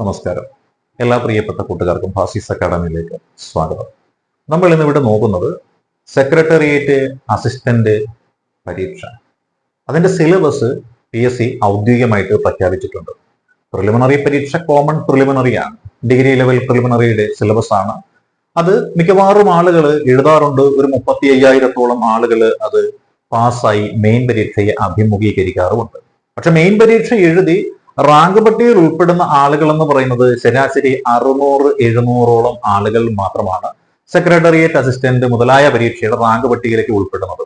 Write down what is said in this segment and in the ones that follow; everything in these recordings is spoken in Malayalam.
നമസ്കാരം. എല്ലാ പ്രിയപ്പെട്ട കൂട്ടുകാർക്കും ഫാസിസ് അക്കാഡമിയിലേക്ക് സ്വാഗതം. നമ്മൾ ഇന്ന് ഇവിടെ നോക്കുന്നത് സെക്രട്ടേറിയറ്റ് അസിസ്റ്റന്റ് പരീക്ഷ. അതിന്റെ സിലബസ് പി എസ് സി ഔദ്യോഗികമായിട്ട് പ്രഖ്യാപിച്ചിട്ടുണ്ട്. പ്രിലിമിനറി പരീക്ഷ കോമൺ പ്രിലിമിനറി ആണ്. ഡിഗ്രി ലെവൽ പ്രിലിമിനറിയുടെ സിലബസ് ആണ്. അത് മിക്കവാറും ആളുകൾ എഴുതാറുണ്ട്. ഒരു മുപ്പത്തി അയ്യായിരത്തോളം ആളുകൾ അത് പാസ്സായി മെയിൻ പരീക്ഷയെ അഭിമുഖീകരിക്കാറുമുണ്ട്. പക്ഷെ മെയിൻ പരീക്ഷ എഴുതി റാങ്ക് പട്ടികയിൽ ഉൾപ്പെടുന്ന ആളുകൾ എന്ന് പറയുന്നത് ശരാശരി അറുന്നൂറ് എഴുന്നൂറോളം ആളുകൾ മാത്രമാണ്. സെക്രട്ടേറിയറ്റ് അസിസ്റ്റന്റ് മുതലായ പരീക്ഷയുടെ റാങ്ക് പട്ടികയിലേക്ക് ഉൾപ്പെടുന്നത്.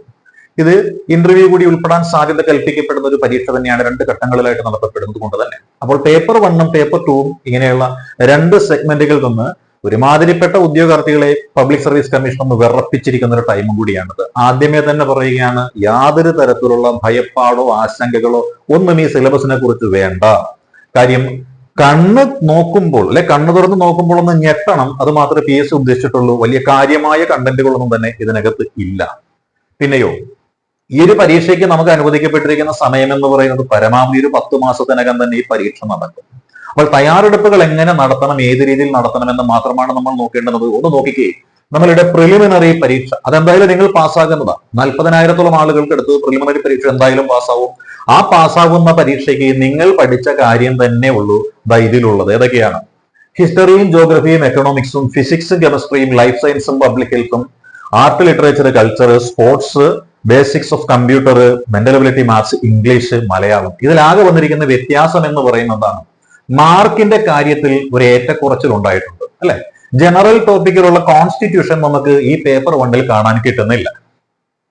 ഇത് ഇന്റർവ്യൂ കൂടി ഉൾപ്പെടാൻ സാധ്യത കൽപ്പിക്കപ്പെടുന്ന ഒരു പരീക്ഷ തന്നെയാണ് രണ്ട് ഘട്ടങ്ങളിലായിട്ട് നടത്തപ്പെടുന്നത് കൊണ്ട് തന്നെ. അപ്പോൾ പേപ്പർ വണ്ണും പേപ്പർ ടൂവും ഇങ്ങനെയുള്ള രണ്ട് സെഗ്മെന്റുകൾ നിന്ന് ഒരുമാതിരിപ്പെട്ട ഉദ്യോഗാർത്ഥികളെ പബ്ലിക് സർവീസ് കമ്മീഷൻ ഒന്ന് വിറപ്പിച്ചിരിക്കുന്ന ഒരു ടൈമും കൂടിയാണിത്. ആദ്യമേ തന്നെ പറയുകയാണ് യാതൊരു തരത്തിലുള്ള ഭയപ്പാടോ ആശങ്കകളോ ഒന്നും ഈ സിലബസിനെ കുറിച്ച് വേണ്ട. കാര്യം കണ്ണ് നോക്കുമ്പോൾ അല്ലെ കണ്ണ് തുറന്ന് നോക്കുമ്പോൾ ഒന്ന് ഞെട്ടണം. അത് മാത്രമേ പി എസ് ഉദ്ദേശിച്ചിട്ടുള്ളൂ. വലിയ കാര്യമായ കണ്ടന്റുകളൊന്നും തന്നെ ഇതിനകത്ത് ഇല്ല. പിന്നെയോ ഈ ഒരു പരീക്ഷയ്ക്ക് നമുക്ക് അനുവദിക്കപ്പെട്ടിരിക്കുന്ന സമയം എന്ന് പറയുന്നത് പരമാവധി ഒരു പത്ത് മാസത്തിനകം തന്നെ ഈ പരീക്ഷ നടക്കും. അപ്പോൾ തയ്യാറെടുപ്പുകൾ എങ്ങനെ നടത്തണം ഏത് രീതിയിൽ നടത്തണം എന്ന് മാത്രമാണ് നമ്മൾ നോക്കേണ്ടത്. ഒന്ന് നോക്കിക്കേ. നമ്മളുടെ പ്രിലിമിനറി പരീക്ഷ അതെന്തായാലും നിങ്ങൾ പാസ്സാകുന്നതാണ് നാൽപ്പതിനായിരത്തോളം ആളുകൾക്ക് എടുത്ത് പ്രിലിമിനറി പരീക്ഷ എന്തായാലും പാസ്സാവും. ആ പാസ്സാകുന്ന പരീക്ഷയ്ക്ക് നിങ്ങൾ പഠിച്ച കാര്യം തന്നെ ഉള്ളൂ ഇതിലുള്ളത്. ഏതൊക്കെയാണ്? ഹിസ്റ്ററിയും ജോഗ്രഫിയും എക്കണോമിക്സും ഫിസിക്സും കെമിസ്ട്രിയും ലൈഫ് സയൻസും public ഹെൽത്തും art literature culture sports basics of computer mental ability maths English Malayalam ഇതിലാകെ വന്നിരിക്കുന്ന വ്യത്യാസം എന്ന് പറയുന്നതാണ് മാർക്കിന്റെ കാര്യത്തിൽ ഒരു ഏറ്റക്കുറച്ചിൽ ഉണ്ടായിട്ടുണ്ട് അല്ലെ ജനറൽ ടോപ്പിക്കിലുള്ള കോൺസ്റ്റിറ്റ്യൂഷൻ നമുക്ക് ഈ പേപ്പർ വണ്ണിൽ കാണാൻ കിട്ടുന്നില്ല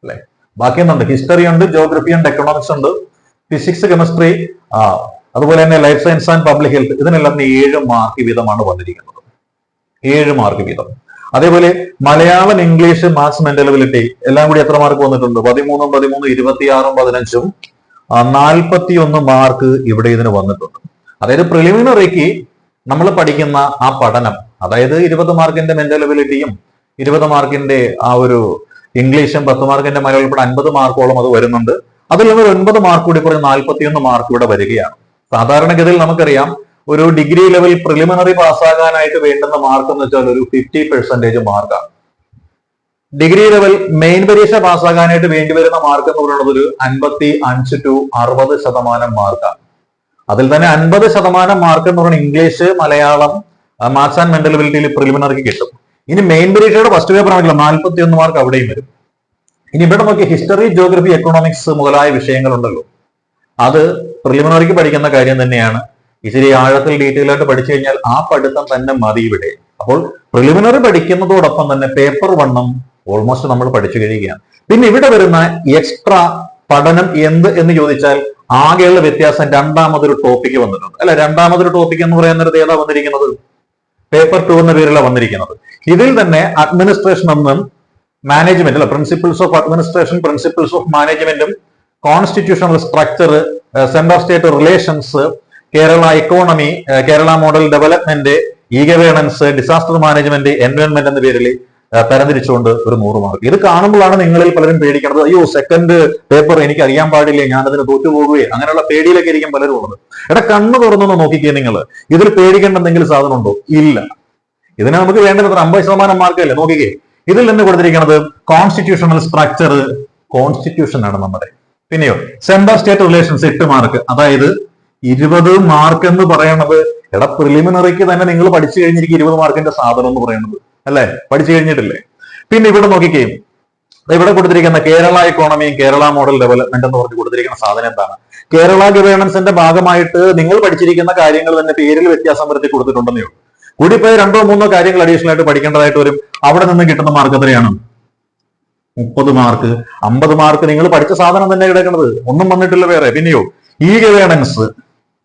അല്ലെ? ബാക്കി എന്തുണ്ട് ഹിസ്റ്ററി ഉണ്ട് ജോഗ്രഫി ഉണ്ട് എക്കണോമിക്സ് ഉണ്ട് ഫിസിക്സ് കെമിസ്ട്രി അതുപോലെ തന്നെ life science and public health ഇതിനെല്ലാം ഏഴ് മാർക്ക് വീതമാണ് വന്നിരിക്കുന്നത്. ഏഴ് മാർക്ക് വീതം. അതേപോലെ മലയാളം ഇംഗ്ലീഷ് മാത്സ് മെന്റലബിലിറ്റി എല്ലാം കൂടി എത്ര മാർക്ക് വന്നിട്ടുണ്ട്? പതിമൂന്നും പതിമൂന്നും ഇരുപത്തിയാറും പതിനഞ്ചും നാൽപ്പത്തിയൊന്ന് മാർക്ക് ഇവിടെ ഇതിന് വന്നിട്ടുണ്ട്. അതായത് പ്രിലിമിനറിക്ക് നമ്മൾ പഠിക്കുന്ന ആ പഠനം അതായത് ഇരുപത് മാർക്കിന്റെ മെന്റലബിലിറ്റിയും ഇരുപത് മാർക്കിന്റെ ആ ഒരു ഇംഗ്ലീഷും പത്ത് മാർക്കിന്റെ മലയാളം ഉൾപ്പെടെ അൻപത് മാർക്കോളം അത് വരുന്നുണ്ട്. അതിൽ നിന്ന് ഒൻപത് മാർക്ക് കൂടി കുറഞ്ഞ നാൽപ്പത്തിയൊന്ന് മാർക്ക് ഇവിടെ വരികയാണ്. സാധാരണഗതിയിൽ നമുക്കറിയാം ഒരു ഡിഗ്രി ലെവൽ പ്രിലിമിനറി പാസ്സാകാനായിട്ട് വേണ്ടുന്ന മാർക്ക് എന്ന് വെച്ചാൽ ഒരു ഫിഫ്റ്റി പെർസെന്റേജ് മാർക്കാണ് ഡിഗ്രി ലെവൽ മെയിൻ പരീക്ഷ പാസ്സാകാനായിട്ട് വേണ്ടി വരുന്ന മാർക്ക് എന്ന് പറയുന്നത് ഒരു അൻപത്തി അഞ്ച് ടു അറുപത് ശതമാനം മാർക്കാണ് അതിൽ തന്നെ അൻപത് ശതമാനം മാർക്ക് എന്ന് പറയുന്നത് English Malayalam maths and mental അബിലിറ്റിയിൽ പ്രിലിമിനറിക്ക് കിട്ടും. ഇനി മെയിൻ പരീക്ഷയുടെ ഫസ്റ്റ് പേപ്പർ ആണെങ്കിലും നാൽപ്പത്തി ഒന്ന് മാർക്ക് അവിടെയും വരും. ഇനി ഇവിടെ നോക്കി ഹിസ്റ്ററി ജോഗ്രഫി എക്കണോമിക്സ് മുതലായ വിഷയങ്ങളുണ്ടല്ലോ. അത് പ്രിലിമിനറിക്ക് പഠിക്കുന്ന കാര്യം തന്നെയാണ്. ഇച്ചിരി ആഴത്തിൽ ഡീറ്റെയിൽ ആയിട്ട് പഠിച്ചു കഴിഞ്ഞാൽ ആ പഠിത്തം തന്നെ മതി ഇവിടെ. അപ്പോൾ പ്രിലിമിനറി പഠിക്കുന്നതോടൊപ്പം തന്നെ പേപ്പർ വണ്ണം ഓൾമോസ്റ്റ് നമ്മൾ പഠിച്ചു കഴിയുകയാണ്. പിന്നെ ഇവിടെ വരുന്ന എക്സ്ട്രാ പഠനം എന്ത് എന്ന് ചോദിച്ചാൽ ആകെയുള്ള വ്യത്യാസം രണ്ടാമതൊരു ടോപ്പിക്ക് വന്നിട്ടുണ്ട്. അല്ല രണ്ടാമതൊരു ടോപ്പിക് എന്ന് പറയുന്നത് ഏതാ വന്നിരിക്കുന്നത്? പേപ്പർ ടു എന്ന പേരിലാണ് വന്നിരിക്കുന്നത്. ഇതിൽ തന്നെ അഡ്മിനിസ്ട്രേഷൻ എന്നും മാനേജ്മെന്റ് അല്ല principles of administration principles of മാനേജ്മെന്റും constitutional structure central state relations Kerala economy Kerala model development E governance disaster management environment എന്ന പേരിൽ തരംതിരിച്ചുകൊണ്ട് ഒരു നൂറ് മാർക്ക് ഇത് കാണുമ്പോഴാണ് നിങ്ങളിൽ പലരും പേടിക്കുന്നത് അയ്യോ സെക്കൻഡ് പേപ്പർ എനിക്ക് അറിയാൻ പാടില്ലേ ഞാൻ അതിന് തോറ്റുപോകുകയെ അങ്ങനെയുള്ള പേടിയിലൊക്കെ ഇരിക്കും പലരും ഉള്ളത്. എടാ കണ്ണ് തുറന്നൊന്ന് നോക്കിക്കേ നിങ്ങൾ ഇതിൽ പേടിക്കേണ്ട എന്തെങ്കിലും സാധനം ഉണ്ടോ? ഇല്ല. ഇതിന് നമുക്ക് വേണ്ടത് എത്ര അമ്പത് ശതമാനം മാർക്കല്ലേ നോക്കിക്കേ. ഇതിൽ നിന്ന് കൊടുത്തിരിക്കുന്നത് കോൺസ്റ്റിറ്റ്യൂഷണൽ സ്ട്രക്ചർ കോൺസ്റ്റിറ്റ്യൂഷൻ ആണ് നമ്മുടെ. പിന്നെയോ സെൻട്രൽ സ്റ്റേറ്റ് റിലേഷൻസ് എട്ട് മാർക്ക് അതായത് ഇരുപത് മാർക്ക് എന്ന് പറയണത്. എടാ പ്രിലിമിനറിക്ക് തന്നെ നിങ്ങൾ പഠിച്ചു കഴിഞ്ഞിരിക്കും ഇരുപത് മാർക്കിന്റെ സാധനം എന്ന് പറയുന്നത് അല്ലെ? പഠിച്ചു കഴിഞ്ഞിട്ടില്ലേ? പിന്നെ ഇവിടെ നോക്കിക്കേ. ഇവിടെ കൊടുത്തിരിക്കുന്ന കേരള ഇക്കോണമിയും കേരള മോഡൽ ഡെവലപ്മെന്റ് എന്ന് പറഞ്ഞ് കൊടുത്തിരിക്കുന്ന സാധനം എന്താണ്? കേരള ഗവേണൻസിന്റെ ഭാഗമായിട്ട് നിങ്ങൾ പഠിച്ചിരിക്കുന്ന കാര്യങ്ങൾ തന്നെ പേരിൽ വ്യത്യാസം വരുത്തി കൊടുത്തിട്ടുണ്ടെന്നേ ഉള്ളൂ. കൂടിപ്പോയി രണ്ടോ മൂന്നോ കാര്യങ്ങൾ അഡീഷണൽ ആയിട്ട് പഠിക്കേണ്ടതായിട്ട് വരും. അവിടെ നിന്ന് കിട്ടുന്ന മാർക്ക് എത്രയാണ്? മുപ്പത് മാർക്ക് അമ്പത് മാർക്ക് നിങ്ങൾ പഠിച്ച സാധനം തന്നെ കിടക്കുന്നത്. ഒന്നും വന്നിട്ടില്ല വേറെ. പിന്നെയോ ഈ ഗവേണൻസ്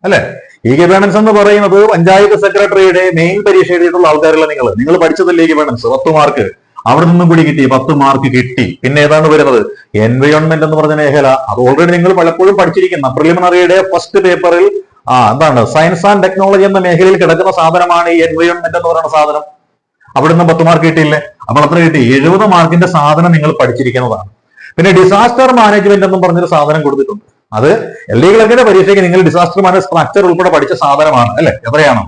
അല്ലെ? ഈ ഗവേണൻസ് എന്ന് പറയുന്നത് പഞ്ചായത്ത് സെക്രട്ടറിയുടെ മെയിൻ പരീക്ഷ എഴുതിയിട്ടുള്ള ആൾക്കാരല്ല നിങ്ങൾ. നിങ്ങൾ പഠിച്ചതല്ലേ ഈ ഗവേണൻസ് പത്ത് മാർക്ക് അവിടെ നിന്നും കൂടി കിട്ടി പത്ത് മാർക്ക് കിട്ടി. പിന്നെ ഏതാണ് വരുന്നത്? എൻവയോൺമെന്റ് എന്ന് പറഞ്ഞ മേഖല. അത് ഓൾറെഡി നിങ്ങൾ പലപ്പോഴും പഠിച്ചിരിക്കുന്ന. പ്രിലിമിനറിയുടെ ഫസ്റ്റ് പേപ്പറിൽ ആ എന്താണ്? സയൻസ് ആൻഡ് ടെക്നോളജി എന്ന മേഖലയിൽ കിടക്കുന്ന സാധനമാണ് ഈ എൻവയോൺമെന്റ് എന്ന് പറയുന്ന സാധനം. അവിടെ നിന്ന് പത്ത് മാർക്ക് കിട്ടിയില്ലേ? അപ്പോൾ അത്ര കിട്ടി. എഴുപത് മാർക്കിന്റെ സാധനം നിങ്ങൾ പഠിച്ചിരിക്കുന്നതാണ്. പിന്നെ ഡിസാസ്റ്റർ മാനേജ്മെന്റ് എന്നും പറഞ്ഞൊരു സാധനം കൊടുത്തിട്ടുണ്ട്. അത് എൽ ഡി ക്ലർക്കിന്റെ പരീക്ഷയ്ക്ക് നിങ്ങൾ ഡിസാസ്റ്റർ മാനേജ് സ്ട്രക്ചർ ഉൾപ്പെടെ പഠിച്ച സാധനമാണ് അല്ലെ? എത്രയാണ്?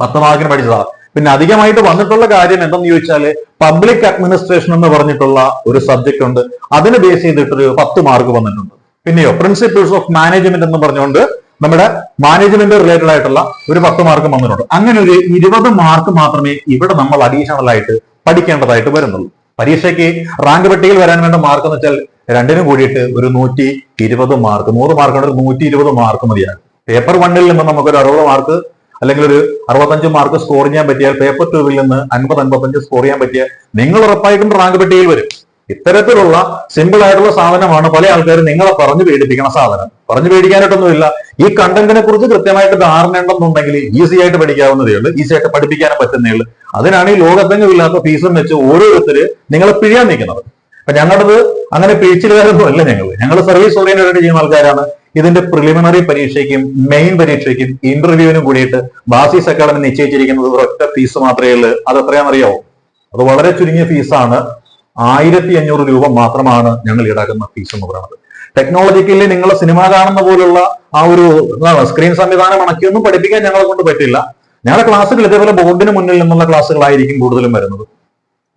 പത്ത് മാർക്കിന് പഠിച്ചതാ. പിന്നെ അധികമായിട്ട് വന്നിട്ടുള്ള കാര്യം എന്തെന്ന് ചോദിച്ചാൽ പബ്ലിക് അഡ്മിനിസ്ട്രേഷൻ എന്ന് പറഞ്ഞിട്ടുള്ള ഒരു സബ്ജക്ട് ഉണ്ട്. അതിന് ബേസ് ചെയ്തിട്ടൊരു പത്ത് മാർക്ക് വന്നിട്ടുണ്ട്. പിന്നെയോ പ്രിൻസിപ്പിൾസ് ഓഫ് മാനേജ്മെന്റ് എന്ന് പറഞ്ഞുകൊണ്ട് നമ്മുടെ മാനേജ്മെന്റ് റിലേറ്റഡ് ആയിട്ടുള്ള ഒരു പത്ത് മാർക്ക് വന്നിട്ടുണ്ട്. അങ്ങനെ ഒരു ഇരുപത് മാർക്ക് മാത്രമേ ഇവിടെ നമ്മൾ അഡീഷണൽ ആയിട്ട് പഠിക്കേണ്ടതായിട്ട് വരുന്നുള്ളൂ. പരീക്ഷയ്ക്ക് റാങ്ക് പട്ടികയിൽ വരാൻ വേണ്ട മാർക്ക് എന്ന് വെച്ചാൽ രണ്ടിനും കൂടിയിട്ട് ഒരു നൂറ്റി ഇരുപത് മാർക്ക് നൂറ് മാർക്ക് കൊണ്ട് ഒരു നൂറ്റി ഇരുപത് മാർക്ക് മതിയാണ് പേപ്പർ വണ്ണിൽ നിന്ന് നമുക്കൊരു അറുപത് മാർക്ക് അല്ലെങ്കിൽ ഒരു അറുപത്തഞ്ച് മാർക്ക് സ്കോർ ചെയ്യാൻ പറ്റിയാൽ പേപ്പർ ടൂവിൽ നിന്ന് അൻപത് അൻപത്തഞ്ച് സ്കോർ ചെയ്യാൻ പറ്റിയാൽ നിങ്ങൾ ഉറപ്പായിട്ടും റാങ്ക് പട്ടികയിൽ വരും. ഇത്തരത്തിലുള്ള സിമ്പിൾ ആയിട്ടുള്ള സാധനമാണ് പല ആൾക്കാരും നിങ്ങളെ പറഞ്ഞു പേടിപ്പിക്കുന്ന സാധനം. പറഞ്ഞു പേടിക്കാനായിട്ടൊന്നുമില്ല. ഈ കണ്ടന്റിനെ കുറിച്ച് കൃത്യമായിട്ട് ധാരണ ഉണ്ടെന്നുണ്ടെങ്കിൽ ഈസി ആയിട്ട് പഠിക്കാവുന്നതേ ഉള്ളൂ. ഈസി ആയിട്ട് പഠിപ്പിക്കാനും പറ്റുന്നേ ഉള്ളൂ. അതിനാണ് ഈ ലോകത്തെങ്കിലും ഇല്ലാത്ത ഫീസും വെച്ച് ഓരോരുത്തര് നിങ്ങളെ പിഴിയാൻ നിൽക്കുന്നത്. അപ്പൊ ഞങ്ങളത് അങ്ങനെ പിഴിച്ചിലുകാരൊന്നും അല്ല ഞങ്ങൾ ഞങ്ങൾ സർവീസ് ഓറിയന്റഡ് ചെയ്യുന്ന ആൾക്കാരാണ്. ഇതിന്റെ പ്രിലിമിനറി പരീക്ഷയ്ക്കും മെയിൻ പരീക്ഷയ്ക്കും ഇന്റർവ്യൂവിനും കൂടിയിട്ട് ബാസിസ് അക്കാഡമി നിശ്ചയിച്ചിരിക്കുന്നത് ഒരൊറ്റ ഫീസ് മാത്രമേ ഉള്ളൂ. അത് എത്രയാണെന്നറിയാവോ അത് വളരെ ചുരുങ്ങിയ ഫീസാണ് ആയിരത്തി അഞ്ഞൂറ് രൂപ മാത്രമാണ് ഞങ്ങൾ ഈടാക്കുന്ന ഫീസ് എന്ന് പറയുന്നത്. ടെക്നോളജിക്കലി നിങ്ങൾ സിനിമ കാണുന്ന പോലുള്ള ആ ഒരു സ്ക്രീൻ സംവിധാനം അണക്കിയൊന്നും പഠിപ്പിക്കാൻ ഞങ്ങളെ കൊണ്ട് പറ്റില്ല. ഞങ്ങളുടെ ക്ലാസ്സുകൾ ഇതേപോലെ ബോർഡിന് മുന്നിൽ നിന്നുള്ള ക്ലാസ്സുകളായിരിക്കും കൂടുതലും വരുന്നത്.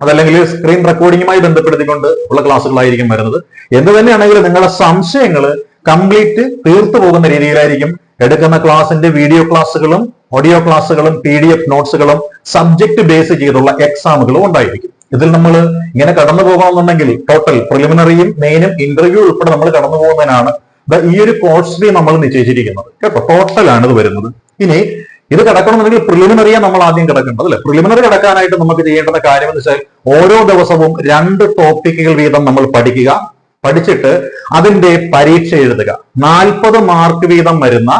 അതല്ലെങ്കിൽ സ്ക്രീൻ റെക്കോർഡിങ്ങുമായി ബന്ധപ്പെടുത്തിക്കൊണ്ട് ഉള്ള ക്ലാസ്സുകളായിരിക്കും വരുന്നത്. എന്ത് തന്നെയാണെങ്കിലും നിങ്ങളുടെ സംശയങ്ങൾ കംപ്ലീറ്റ് തീർത്തു പോകുന്ന രീതിയിലായിരിക്കും എടുക്കുന്ന ക്ലാസിന്റെ വീഡിയോ ക്ലാസ്സുകളും ഓഡിയോ ക്ലാസ്സുകളും പി ഡി എഫ് നോട്ട്സുകളും സബ്ജക്ട് ബേസ് ചെയ്തുള്ള എക്സാമുകളും ഉണ്ടായിരിക്കും. ഇതിൽ നമ്മൾ ഇങ്ങനെ കടന്നു പോകണമെന്നുണ്ടെങ്കിൽ ടോട്ടൽ പ്രിലിമിനറിയും മെയിനും ഇന്റർവ്യൂ ഉൾപ്പെടെ നമ്മൾ കടന്നു പോകുന്നതിനാണ് ഈ ഒരു കോഴ്സ് നമ്മൾ നിശ്ചയിച്ചിരിക്കുന്നത്. കേട്ടോ? ടോട്ടൽ ആണ് ഇത് വരുന്നത്. ഇനി ഇത് കിടക്കണമെന്നുണ്ടെങ്കിൽ പ്രിലിമിനറിയാ നമ്മൾ ആദ്യം കിടക്കേണ്ടത് അല്ലെ? പ്രിലിമിനറി കിടക്കാനായിട്ട് നമുക്ക് ചെയ്യേണ്ടുന്ന കാര്യം എന്ന് വെച്ചാൽ ഓരോ ദിവസവും രണ്ട് ടോപ്പിക്കുകൾ വീതം നമ്മൾ പഠിക്കുക. പഠിച്ചിട്ട് അതിന്റെ പരീക്ഷ എഴുതുക. നാൽപ്പത് മാർക്ക് വീതം വരുന്ന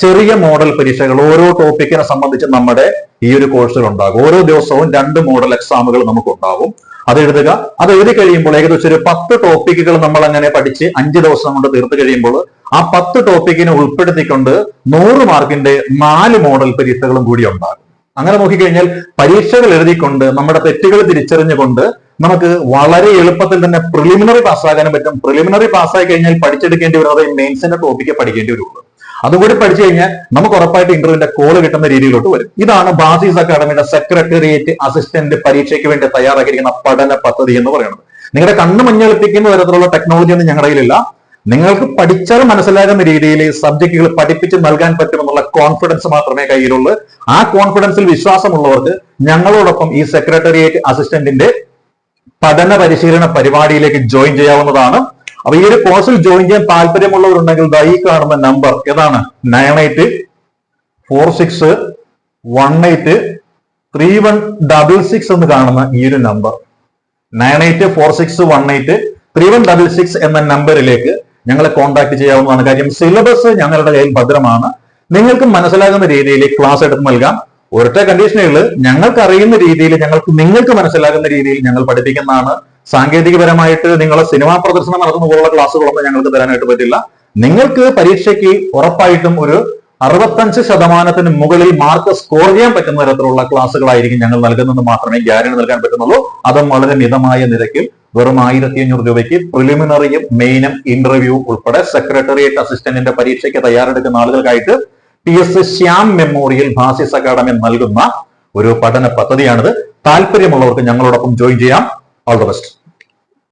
ചെറിയ മോഡൽ പരീക്ഷകൾ ഓരോ ടോപ്പിക്കിനെ സംബന്ധിച്ച് നമ്മുടെ ഈ ഒരു കോഴ്സിൽ ഉണ്ടാകും. ഓരോ ദിവസവും രണ്ട് മോഡൽ എക്സാമുകൾ നമുക്ക് ഉണ്ടാവും. അത് എഴുതുക. അത് എഴുതി കഴിയുമ്പോൾ ഏകദേശം ഒരു പത്ത് ടോപ്പിക്കുകൾ നമ്മൾ അങ്ങനെ പഠിച്ച് അഞ്ച് ദിവസം കൊണ്ട് തീർത്ത് കഴിയുമ്പോൾ ആ പത്ത് ടോപ്പിക്കിനെ ഉൾപ്പെടുത്തിക്കൊണ്ട് നൂറ് മാർക്കിന്റെ നാല് മോഡൽ പരീക്ഷകളും കൂടി ഉണ്ടാകും. അങ്ങനെ നോക്കിക്കഴിഞ്ഞാൽ പരീക്ഷകൾ എഴുതിക്കൊണ്ട് നമ്മുടെ തെറ്റുകൾ തിരിച്ചറിഞ്ഞുകൊണ്ട് നമുക്ക് വളരെ എളുപ്പത്തിൽ തന്നെ പ്രിലിമിനറി പാസ്സാകാനും പറ്റും. പ്രിലിമിനറി പാസ്സായി കഴിഞ്ഞാൽ പഠിച്ചെടുക്കേണ്ടി വരുന്നത് മെയിൻസിന്റെ ടോപ്പിക്ക് പഠിക്കേണ്ടി വരുള്ളൂ. അതുകൂടി പഠിച്ചു കഴിഞ്ഞാൽ നമുക്ക് ഉറപ്പായിട്ട് ഇന്റർവ്യൂവിന്റെ കോൾ കിട്ടുന്ന രീതിയിലോട്ട് വരും. ഇതാണ് ബാസീസ് അക്കാഡമിയുടെ സെക്രട്ടേറിയറ്റ് അസിസ്റ്റന്റ് പരീക്ഷയ്ക്ക് വേണ്ടി തയ്യാറാക്കിയിരിക്കുന്ന പഠന പദ്ധതി എന്ന് പറയുന്നത്. നിങ്ങളുടെ കണ്ണ് മഞ്ഞളിപ്പിക്കുന്ന തരത്തിലുള്ള ടെക്നോളജി ഒന്നും ഞങ്ങളുടെ കയ്യിലില്ല. നിങ്ങൾക്ക് പഠിച്ചാൽ മനസ്സിലാകുന്ന രീതിയിൽ സബ്ജക്റ്റുകൾ പഠിപ്പിച്ച് നൽകാൻ പറ്റുമെന്നുള്ള കോൺഫിഡൻസ് മാത്രമേ കയ്യിലുള്ളൂ. ആ കോൺഫിഡൻസിൽ വിശ്വാസമുള്ളവർക്ക് ഞങ്ങളോടൊപ്പം ഈ സെക്രട്ടേറിയറ്റ് അസിസ്റ്റന്റിന്റെ പഠന പരിശീലന പരിപാടിയിലേക്ക് ജോയിൻ ചെയ്യാവുന്നതാണ്. അപ്പൊ ഈ ഒരു കോഴ്സിൽ ജോയിൻ ചെയ്യാൻ താല്പര്യമുള്ളവരുണ്ടെങ്കിൽ ഈ കാണുന്ന നമ്പർ ഏതാണ്? Nine eight four six one eight three one double six എന്ന് കാണുന്ന ഈ ഒരു number nine eight four six one eight three one double six എന്ന നമ്പറിലേക്ക് ഞങ്ങളെ കോൺടാക്ട് ചെയ്യാവുന്നതാണ്. കാര്യം സിലബസ് ഞങ്ങളുടെ കയ്യിൽ ഭദ്രമാണ്. നിങ്ങൾക്ക് മനസ്സിലാകുന്ന രീതിയിൽ ക്ലാസ് എടുത്ത് നൽകാം. ഒരൊറ്റ കണ്ടീഷനുകൾ ഞങ്ങൾക്ക് അറിയുന്ന രീതിയിൽ ഞങ്ങൾക്ക് നിങ്ങൾക്ക് മനസ്സിലാകുന്ന രീതിയിൽ ഞങ്ങൾ പഠിപ്പിക്കുന്നതാണ്. സാങ്കേതികപരമായിട്ട് നിങ്ങളെ സിനിമാ പ്രദർശനം നടത്തുന്ന പോലുള്ള ക്ലാസ്സുകളൊന്നും ഞങ്ങൾക്ക് തരാനായിട്ട് പറ്റില്ല. നിങ്ങൾക്ക് പരീക്ഷയ്ക്ക് ഉറപ്പായിട്ടും ഒരു അറുപത്തഞ്ച് ശതമാനത്തിന് മുകളിൽ മാർക്ക് സ്കോർ ചെയ്യാൻ പറ്റുന്ന തരത്തിലുള്ള ക്ലാസ്സുകളായിരിക്കും ഞങ്ങൾ നൽകുന്നത് മാത്രമേ ഗ്യാരണ്ടി നൽകാൻ പറ്റുന്നുള്ളൂ. അതും വളരെ മിതമായ നിരക്കിൽ വെറും ആയിരത്തി അഞ്ഞൂറ് രൂപയ്ക്ക് പ്രിലിമിനറിയും മെയിനും ഇന്റർവ്യൂ ഉൾപ്പെടെ സെക്രട്ടേറിയറ്റ് അസിസ്റ്റന്റിന്റെ പരീക്ഷയ്ക്ക് തയ്യാറെടുക്കുന്ന ആളുകൾക്കായിട്ട് T S Shyam memorial Bhasis academy നൽകുന്ന ഒരു പഠന പദ്ധതിയാണിത്. താല്പര്യമുള്ളവർക്ക് ഞങ്ങളോടൊപ്പം ജോയിൻ ചെയ്യാം. All the best